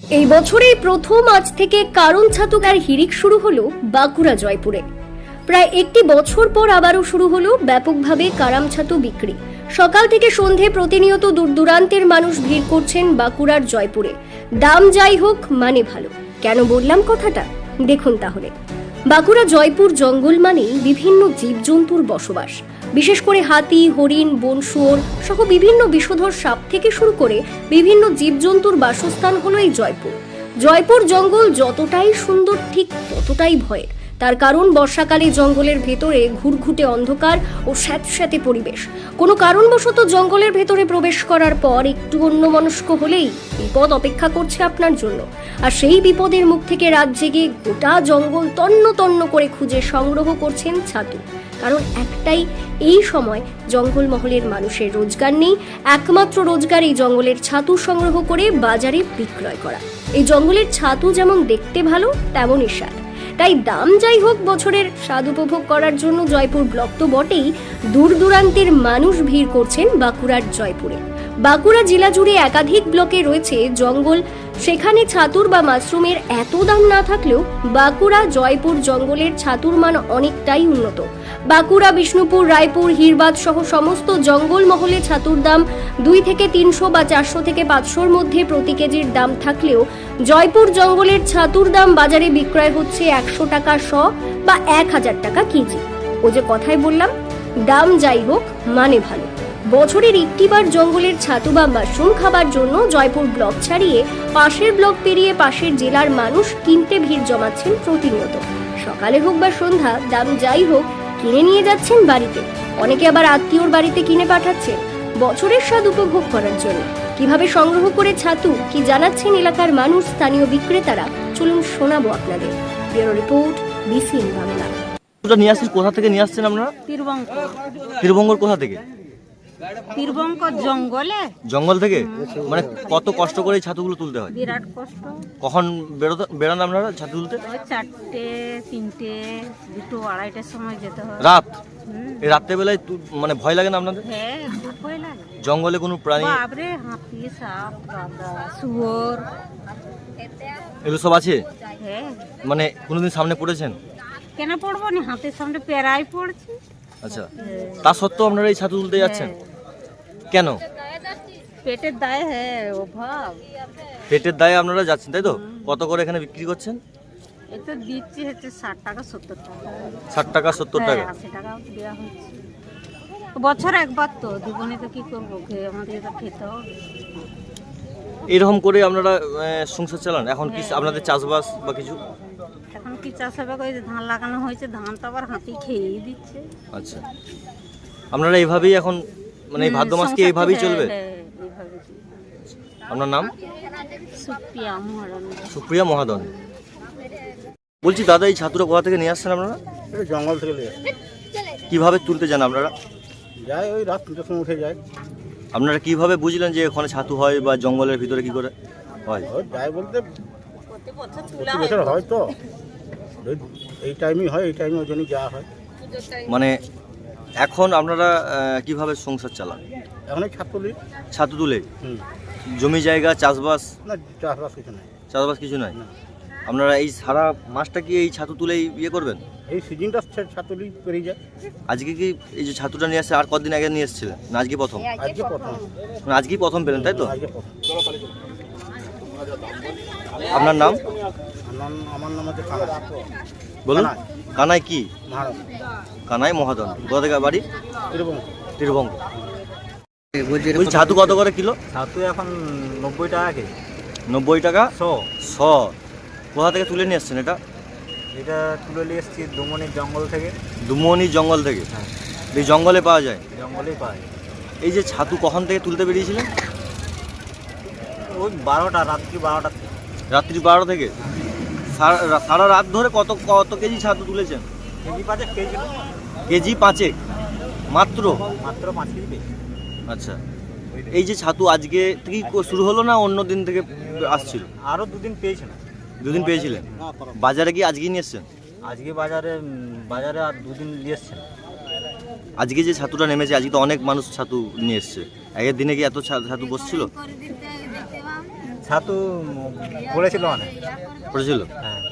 এই বছরেই প্রথম আজ থেকে কারণ ছাতুক আর হিরিক শুরু হলো বাঁকুড়া জয়পুরে। প্রায় একটি বছর পর আবারও শুরু হলো ব্যাপকভাবে কারাম ছাতু বিক্রি। সকাল থেকে সন্ধে প্রতিনিয়ত দূর দূরান্তের মানুষ ভিড় করছেন বাঁকুড়ার জয়পুরে। দাম যাই হোক মানে ভালো। কেন বললাম কথাটা? দেখুন তাহলে। বাঁকুড়া জয়পুর জঙ্গল মানেই বিভিন্ন জীবজন্তুর বসবাস। বিশেষ করে হাতি, হরিণ বন শুয়োর সহ বিভিন্ন বিষধর সাপ থেকে শুরু করে বিভিন্ন জীবজন্তুর বাসস্থান হলো এই জয়পুর। জয়পুর জঙ্গল যতটাই সুন্দর, ঠিক ততটাই ভয়ের। তার কারণ বর্ষাকালে জঙ্গলের ভেতরে ঘুরঘুটে অন্ধকার ও স্যাঁতস্যাঁতে পরিবেশ। কোনো কারণবশত জঙ্গলের ভেতরে প্রবেশ করার পর একটু অন্যমনস্ক হলেই বিপদ অপেক্ষা করছে আপনার জন্য। আর সেই বিপদের মুখ থেকে রাত জেগে গোটা জঙ্গল তন্ন তন্ন করে খুঁজে সংগ্রহ করছেন ছাতু। কারণ একটাই এই সময় জঙ্গলমহলের মানুষের রোজগার নেই। একমাত্র রোজগার এই জঙ্গলের ছাতু সংগ্রহ করে বাজারে বিক্রয় করা। এই জঙ্গলের ছাতু যেমন দেখতে ভালো, তেমনই স্বাদ। তাই দাম যাই হোক বছরের, স্বাদ উপভোগ করার জন্য জয়পুর ব্লক তো বটেই। দূর দূরান্তের মানুষ ভিড় করছেন বাঁকুড়ার জয়পুরে। বাঁকুড়া জেলা জুড়ে একাধিক ব্লকে রয়েছে জঙ্গল সেখানে ছাতুর বা মাশরুমের এত দাম না থাকলেও বাঁকুড়া জয়পুর জঙ্গলের ছাতুর মান অনেকটাই উন্নত। বাঁকুড়া, বিষ্ণুপুর, রায়পুর, হিরবাদ সহ সমস্ত জঙ্গল মহলে ছাতুর দাম দুই থেকে তিনশো বা চারশো থেকে পাঁচশোর মধ্যে প্রতি কেজির দাম থাকলেও জয়পুর জঙ্গলের ছাতুর দাম বাজারে বিক্রয় হচ্ছে একশো টাকা শ বা এক হাজার টাকা কেজি। ও যে কথাই বললাম, দাম যাই হোক মানে ভালো। বছরের একটিবার জঙ্গলের ছাতু বা মাশরুম খাবার জন্য জয়পুর ব্লক ছাড়িয়ে পাশের ব্লক পেরিয়ে পাশের জেলার মানুষ কিনতে ভিড় জমাচ্ছেন প্রতিনিয়ত। সকালে হোক বা সন্ধ্যা দাম যাই হোক কিনে নিয়ে যাচ্ছেন বাড়িতে। অনেকে আবার আত্মীয়র বাড়িতে কিনে পাঠাচ্ছেন। বছরের স্বাদ উপভোগ করার জন্য। কীভাবে সংগ্রহ করে ছাতু কি জানাচ্ছেন এলাকার মানুষ স্থানীয় বিক্রেতারা? চলুন শোনাবো আপনাদের। Bureau report BCN Bangla. নিয়ে আসছেন কোথা থেকে নিয়ে আসছেন আপনারা? তিরবঙ্কর বীরভঙ্গর কোথা থেকে? তিরবঙ্কর জঙ্গলে? জঙ্গল থেকে? মানে কত কষ্ট করে এই ছাতুগুলো তুলতে হয়? বিরাট কষ্ট। কখন বেরোতে বেরোন আপনারা ছাতু তুলতে? ওই চারটে তিনটে দুটো আড়াইটার সময় যেতে হয়। রাত। এই রাত্রেবেলায় মানে ভয় লাগে না আপনাদের? হ্যাঁ ভয় লাগে। জঙ্গলে কোনো প্রাণী বাপরে হাতি সাপ গাঁদা শুয়োর। এগুলো সব আছে? হ্যাঁ। মানে কোনোদিন সামনে পড়েছেন? কেন পড়ব না? হাতের সামনে পেরাই পড়ছি। আচ্ছা। হ্যাঁ। তা সত্ত্বেও আপনারা এই ছাতু তুলতে যাচ্ছেন? কেন? পেটের দায় হ্যাঁ অভাব। পেটের দায়ে আপনারা যাচ্ছেন তাই তো? কত করে এখানে বিক্রি করছেন? এটা দিচ্ছি হচ্ছে ষাট টাকা সত্তর টাকা। ষাট টাকা সত্তর হ্যাঁ, টাকা? আশি টাকা দেওয়া হচ্ছে। বছর একবার তো জীবনে তো কি করব? আমাদের তো খেতে হবে। এরকম করে আপনারা সংসার চালান? এখন কি আপনাদের চাষবাস বা কিছু? এখন কি চাষ হবে ওই ধান লাগানো হয়েছে ধান তো আবার হাতি খেয়েই দিচ্ছে। আচ্ছা। আপনারা এইভাবেই এখন মানে এই ভাদ্র মাস কি এইভাবেই হ্যাঁ, চলবে? হ্যাঁ, এইভাবে চলবে। আপনার নাম? সুপ্রিয়া মহাদন। বলছি দাদা এই ছাত্র কোথা থেকে নিয়ে আসছেন আপনারা? জঙ্গল থেকে নিয়ে কীভাবে তুলতে যান আপনারা? যায় ওই রাত তিনটার সময় উঠে যায়। আপনারা কীভাবে বুঝলেন যে ওখানে ছাতু হয় বা জঙ্গলের ভিতরে কি করে হয়? যায় বলতে প্রতি বছর হয়। তো। এই টাইমই হয় এই টাইমে ওই জন্যই যাওয়া হয়। মানে এখন আপনারা কীভাবে সংসার চালান? এখন ছাত্রলি ছাতু তুলে জমি জায়গা চাষবাস? না চাষবাস কিছু নাই। চাষবাস কিছু নাই? আপনারা এই সারা মাসটা কি এই ছাতু তুলেই ইয়ে করবেন? এই সিজনটা ছাত্রলি পেরিয়ে যায়। আজকে কি এই যে ছাতুটা নিয়ে আসছে আর কতদিন আগে নিয়ে এসেছিলেন? না আজকে প্রথম? আজকে প্রথম। মানে আজকেই প্রথম পেলেন তাই তো? আপনার নাম? আমার নাম- হচ্ছে বলুন। কানাই। কি? কানাই মহাদন কোথা থেকে বাড়ি? তীরভঙ্গ। ওই ছাতু কত করে কিলো? ছাতু এখন নব্বই টাকা কেজি। নব্বই টাকা? শো। শ। কোথা থেকে তুলে নিয়ে আসছেন এটা? এটা তুলে নিয়ে এসেছি দুমনির জঙ্গল থেকে। দুমনি জঙ্গল থেকে? হ্যাঁ। এই জঙ্গলে পাওয়া যায়? জঙ্গলেই পাওয়া যায়। এই যে ছাতু কখন থেকে তুলতে বেরিয়েছিলেন? ওই বারোটা রাত্রি বারোটা রাত্রি বারো থেকে? সারা রাত ধরে কত কত কেজি ছাতু তুলেছেন? কেজি পাঁচে কেজি কেজি পাঁচেক? মাত্র? মাত্র পাঁচ কেজি পেয়েছি। আচ্ছা। এই যে ছাতু আজকে থেকেই কো- শুরু হলো না অন্য দিন থেকে আসছিল? আরও দুদিন পেয়েছিলাম দুদিন পেয়েছিলেন? বাজারে কি আজকেই নিয়ে এসছেন? আজকে বাজারে বাজারে আর দুদিন দিয়ে এসছেন। আজকে যে ছাতুটা নেমেছে আজকে তো অনেক মানুষ ছাতু নিয়ে এসছে। আগের দিনে কি এত ছাতু বসছিল? ছাতু পড়েছিল অনেক। পড়েছিল? হ্যাঁ।